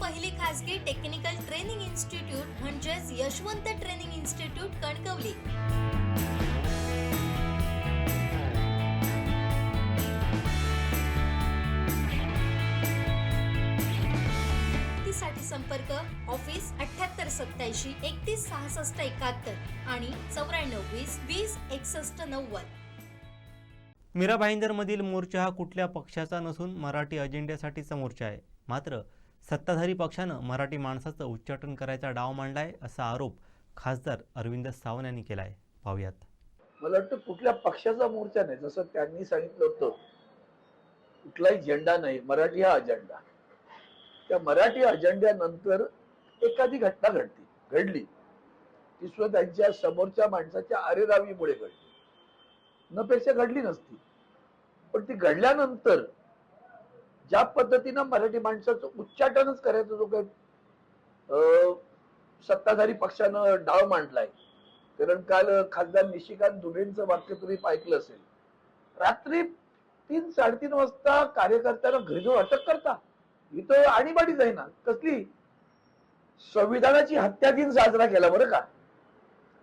पहिली खासगी technical training institute म्हणजेच यशवंत ट्रेनिंग इन्स्टिट्यूट कणकवली. साठी संपर्क ऑफिस अठ्याहत्तर सत्याऐंशी एकतीस सहासष्ट एकाहत्तर आणि चौऱ्याण्णव वीस वीस एकसष्ट नव्वद. मीरा भाईंदरमधील मोर्चा हा कुठल्या पक्षाचा नसून मराठी अजेंड्यासाठीचा मोर्चा आहे. मात्र सत्ताधारी पक्षानं मराठी माणसाचं उच्चाटन करायचा डाव मांडलाय असा आरोप खासदार अरविंद सावंत यांनी केला आहे पाहुयात. मला वाटतं कुठल्या पक्षाचा मोर्चा नाही जसं त्यांनी सांगितलं होतं कुठलाही झेंडा नाही मराठी हा अजेंडा त्या मराठी अजेंड्यानंतर एखादी घटना घडती घडली. ती सुद्धा त्यांच्या समोरच्या माणसाच्या अरेरावीमुळे घडली. न पेक्षा घडली नसती. पण ती घडल्यानंतर ज्या पद्धतीनं मराठी माणसाचं उच्चाटनच करायचं जो काही अं, सत्ताधारी पक्षानं डाव मांडलाय. कारण काल खासदार निशिकांत दुबेंचं वाक्य तुम्ही ऐकलं असेल. रात्री तीन साडेतीन वाजता कार्यकर्त्याला घरी जाऊन अटक करता. ही आणीबाणी जाईना. आहे ना कसली? संविधानाची हत्या दिन साजरा केला बरं का.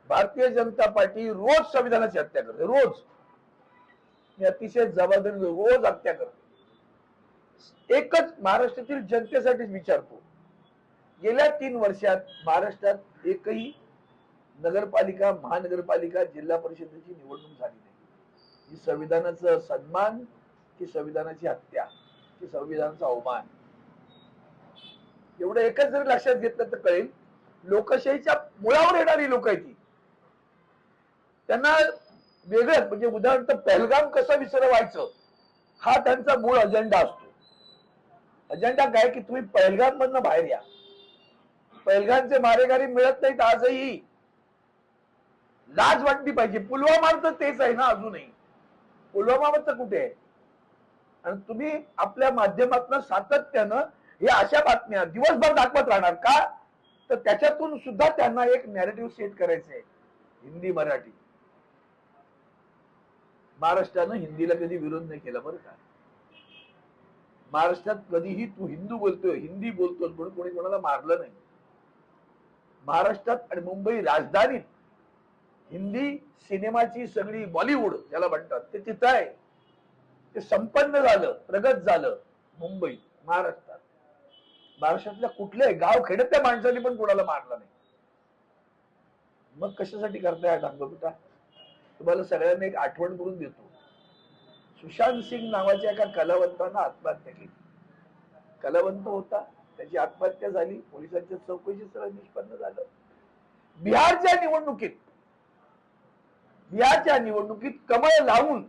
भारतीय जनता पार्टी रोज संविधानाची हत्या करते रोज. मी अतिशय जबाबदारी रोज हत्या करते. एकच महाराष्ट्रातील जनतेसाठीच विचारतो. गेल्या तीन वर्षात महाराष्ट्रात एकही नगरपालिका महानगरपालिका जिल्हा परिषदेची निवडणूक झाली नाही. ही संविधानाचा सन्मान की संविधानाची हत्या की संविधानाचा अवमान? एवढं एकच जरी लक्षात घेतलं तर कळेल लोकशाहीच्या मुळावर येणारी लोक आहे ती. त्यांना वेगळंच म्हणजे उदाहरणार्थ पहलगाम कसं विसरवायचं हा त्यांचा मूळ अजेंडा असतो. अजेंडा काय की तुम्ही पहलगाम मधनं बाहेर या. पहलगामचे मारेगारी मिळत नाहीत आजही. लाज वाटली पाहिजे. पुलवामा तर तेच आहे ना अजूनही. पुलवामा तर कुठे आहे? आणि तुम्ही आपल्या माध्यमातून सातत्यानं हे अशा बातम्या दिवसभर दाखवत राहणार का? तर त्याच्यातून सुद्धा त्यांना एक नॅरेटिव्ह सेट करायचे हिंदी मराठी. महाराष्ट्रानं हिंदीला कधी विरोध नाही केला बरं का? महाराष्ट्रात कधीही तू हिंदू बोलतोय हिंदी बोलतोय म्हणून कोणी कोणाला मारलं नाही. महाराष्ट्रात आणि मुंबई राजधानीत हिंदी सिनेमाची सगळी बॉलिवूड ज्याला म्हणतात ते तिथं आहे. ते संपन्न झालं प्रगत झालं मुंबईत महाराष्ट्रात. महाराष्ट्रातल्या कुठल्याही गाव खेड्यातल्या माणसाने पण कोणाला मारलं नाही. मग कशासाठी करताय हा डांगोपिटा तुम्हाला सगळ्यांना एक आठवण करून देतो. सुशांत सिंग नावाच्या एका कलावंतानं आत्महत्या केली. कलावंत होता त्याची आत्महत्या झाली पोलिसांच्या चौकशी सगळं निष्पन्न झालं. बिहारच्या निवडणुकीत बिहारच्या निवडणुकीत कमळ लावून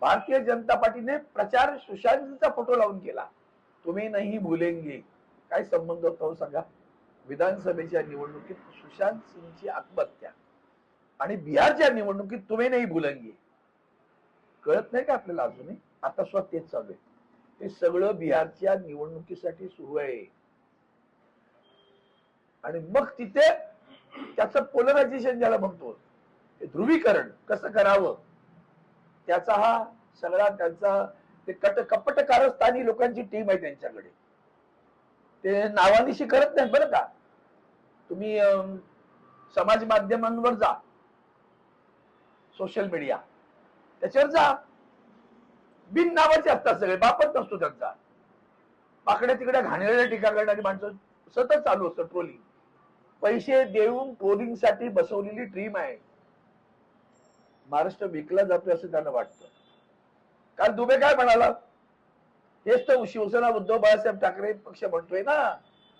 भारतीय जनता पार्टीने प्रचार सुशांतचा फोटो लावून केला. तुम्ही नाही भुलेंगे. काय संबंध होता हो सांगा? विधानसभेच्या निवडणुकीत सुशांत सिंगची आत्महत्या आणि बिहारच्या निवडणुकीत तुम्ही नाही भुलेंगे. कळत नाही का आपल्याला अजूनही? आता स्वतःच तेच चालू आहे. हे सगळं बिहारच्या निवडणुकीसाठी सुरू आहे. आणि मग तिथे त्याचं पोलरायझेशन ज्याला म्हणतो ते ध्रुवीकरण कसं करावं? त्याचा हा सगळा त्यांचा ते कट कपट कारस्थानी लोकांची टीम आहे त्यांच्याकडे. ते नावानिशी करत नाही बरं का? तुम्ही अं, समाज माध्यमांवर जा. सोशल मीडिया त्याच्यावर जा. बिन नावाचे असतात सगळे बापत नसतो त्यांचा. पाकड्या तिकड्या घाणेरड्या टीका करणारी माणसं सतत चालू असतं ट्रोलिंग पैसे देऊन ट्रोलिंगसाठी बसवलेली ट्रीम आहे. महाराष्ट्र विकला जातोय असं त्यांना वाटतं. काल दुबे काय म्हणाला? हेच तर शिवसेना उद्धव बाळासाहेब ठाकरे पक्ष म्हणतोय ना.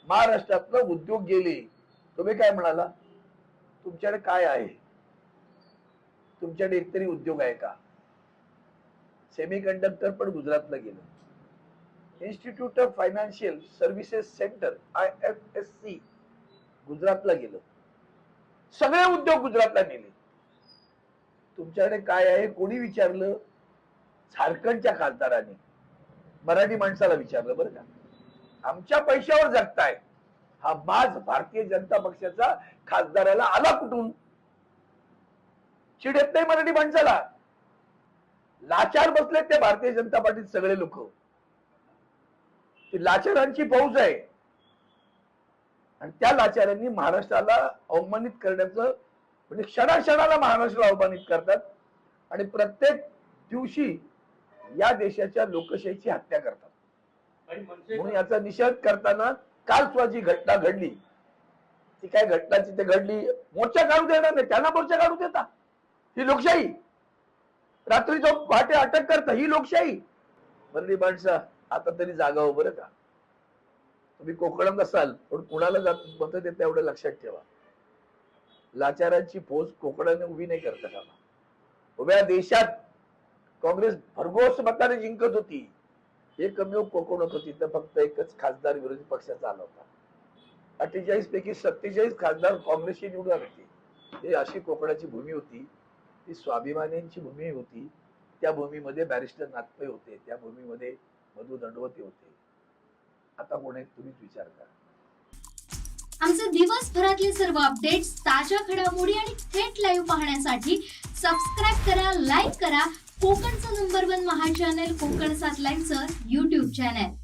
महाराष्ट्रातलं उद्योग गेले. तुम्ही काय म्हणाला? तुमच्याकडे काय आहे? तुमच्याकडे एकतरी उद्योग आहे का? सेमी कंडक्टर पण गुजरातला गेलं. Institute of financial services centre I F S C गुजरातला गेलं. सगळे उद्योग गुजरातला नेले. तुमच्याकडे काय आहे? कोणी विचारलं? झारखंडच्या खासदाराने. मराठी माणसाला विचारलं बरं का? आमच्या पैशावर जगताय. हा माज भारतीय जनता पक्षाचा खासदाराला आला कुठून? चिड येत नाही मराठी माणसाला. लाचार बसलेत ते भारतीय जनता पार्टीत सगळे लोक. ती लाचारांची फौज आहे. आणि त्या लाचाऱ्यांनी महाराष्ट्राला अवमानित करण्याचं म्हणजे क्षणाक्षणाला महाराष्ट्राला अवमानित करतात आणि प्रत्येक दिवशी या देशाच्या लोकशाहीची हत्या करतात. म्हणून याचा निषेध करताना काल सुद्धा जी घटना घडली ती काय घटना तिथे घडली मोर्चा काढू देणार नाही त्यांना मोर्चा काढू देता. ही लोकशाही. रात्री जो पहाटे अटक करता ही लोकशाही. बरली माणसं आता तरी जागा हो बरं का? तुम्ही कोकणात असाल पण कुणाला जात मत देता एवढं लक्षात ठेवा. लाचारांची फौज कोकणाने उभी नाही करता कामा उभ्या देशात काँग्रेस भरघोस मताने जिंकत होती. एकमेव कोकणात होती. तर फक्त एकच खासदार विरोधी पक्षाचा आला होता. अठ्ठेचाळीस पैकी सत्तेचाळीस खासदार काँग्रेसची निवडून आले होते. ही अशी कोकणाची भूमी होती. ती स्वाभिमान्यांची भूमी होती त्या भूमीमध्ये बॅरिस्टर नागपे होते त्या भूमीमध्ये मधु दंडवते होते. आता कोणी आहेत तुम्हीच विचार करा. आमचे दिवसभरातले सर्व अपडेट्स ताज्या घडामोडी आणि थेट लाईव्ह पाहण्यासाठी सबस्क्राईब करा लाईक करा. कोकणचं नंबर वन महा चॅनल कोकण सात लाईव्हचं युट्यूब चॅनल